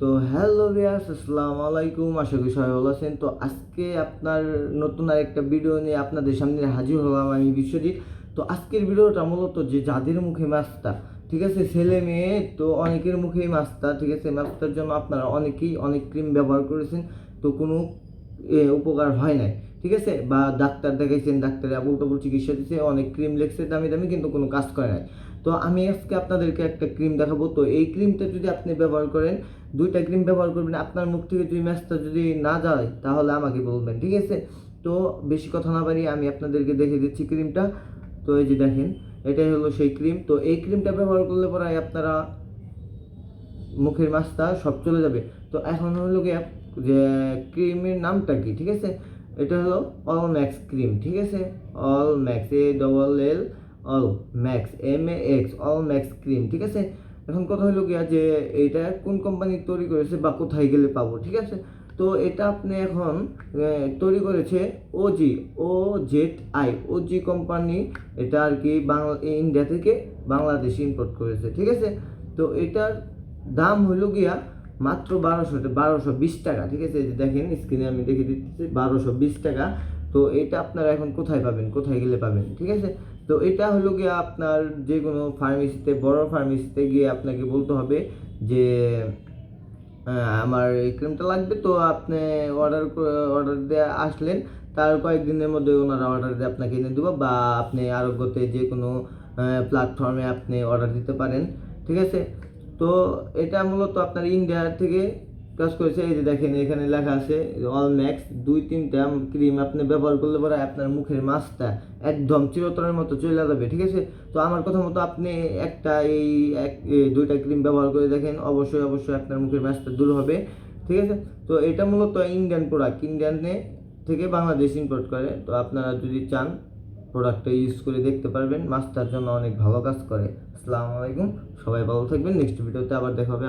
তো হ্যালো ভিয়াস আসসালামু আলাইকুম। আশা করি সবাই ভালো আছেন। তো আজকে আপনার নতুন আর একটা ভিডিও নিয়ে আপনাদের সামনে হাজির হলাম আমি বিশ্বজিৎ। তো আজকের ভিডিওটা মূলত যে যাদের মুখে মাছটা ঠিক আছে? ছেলে মেয়ে, তো অনেকের মুখেই মাছটা ঠিক আছে? মাছটার জন্য আপনারা অনেকেই অনেক ক্রিম ব্যবহার করেছেন। তো কোনো উপকার হয় নাই, ঠিক আছে? বা ডাক্তার দেখাইছেন, ডাক্তারে আবুল টাবুল চিকিৎসা দিচ্ছে অনেক ক্রিম লেগছে দামি দামি কিন্তু কোনো কাজ করে নাই। তো আমি আজকে আপনাদেরকে একটা ক্রিম দেখাবো। তো এই ক্রিমটা যদি আপনি ব্যবহার করেন, দুইটা ক্রিম ব্যবহার করবেন, আপনার মুখ থেকে যদি ম্যাচটা যদি না যায়, তাহলে আমাকে বলবেন, ঠিক আছে? তো বেশি কথা না বাড়িয়ে আমি আপনাদেরকে দেখে দিচ্ছি ক্রিমটা তো এই যে দেখেন, এটাই হলো সেই ক্রিম তো এই ক্রিমটা ব্যবহার করলে পরে আপনারা মুখের মাছটা সব চলে যাবে। তো এখন হলো গিয়ে, যে ক্রিমের নামটা কি, ঠিক আছে? এটা হলো অল ম্যাক্স ক্রিম ঠিক আছে? All max A double L all max M A X all max cream ঠিক আছে? এখন কথা হলো গিয়া যে এইটা কোন কোম্পানি তৈরি করেছে বা কোথায় গেলে পাবো, ঠিক আছে? তো এটা আপনি এখন তৈরি করেছে Ozi O Z I Ozi company এটা আর কি বাংলা ইন্ডিয়া থেকে বাংলাদেশে ইম্পোর্ট করেছে, ঠিক আছে? তো এটার দাম হলো গিয়া মাত্র বারোশো বারোশো বিশ টাকা, ঠিক আছে? এই যে দেখেন স্ক্রিনে আমি দেখে দিচ্ছি, বারোশো বিশ টাকা। তো এটা আপনারা এখন কোথায় পাবেন? কোথায় গেলে পাবেন? ঠিক আছে? তো এটা হলো গিয়ে আপনার যে কোনো ফার্মেসিতে বড় ফার্মেসিতে গিয়ে আপনাকে বলতে হবে যে আমার এই ক্রিমটা লাগবে। তো আপনি অর্ডার অর্ডার দিয়ে আসলেন, তার কয়েকদিনের মধ্যে ওনারা অর্ডার দিয়ে আপনাকে এনে দেবো বা আপনি আরোগ্যতে যে কোনো প্ল্যাটফর্মে আপনি অর্ডার দিতে পারেন। ঠিক আছে? তো এটা মূলত আপনার ইন্ডিয়া থেকে কাজ করেছে। এই যে দেখেন, এখানে লেখা আছে অল ম্যাক্স দুই তিনটা ক্রিম আপনি ব্যবহার করলে পরে আপনার মুখের মাছটা একদম চিরতরের মতো চলে যাবে, ঠিক আছে? তো আমার কথা মতো আপনি একটা এই এক দুইটা ক্রিম ব্যবহার করে দেখেন, অবশ্যই অবশ্যই আপনার মুখের মাছটা দূর হবে, ঠিক আছে? তো এটা মূলত ইন্ডিয়ান প্রোডাক্ট ইন্ডিয়ানে থেকে বাংলাদেশ ইম্পোর্ট করে। তো আপনারা যদি চান প্রোডাক্টটা ইউজ করে দেখতে পারবেন। মাছটার জন্য অনেক ভালো কাজ করে। আসসালামু আলাইকুম। সবাই ভালো থাকবেন। নেক্সট ভিডিওতে আবার দেখা হবে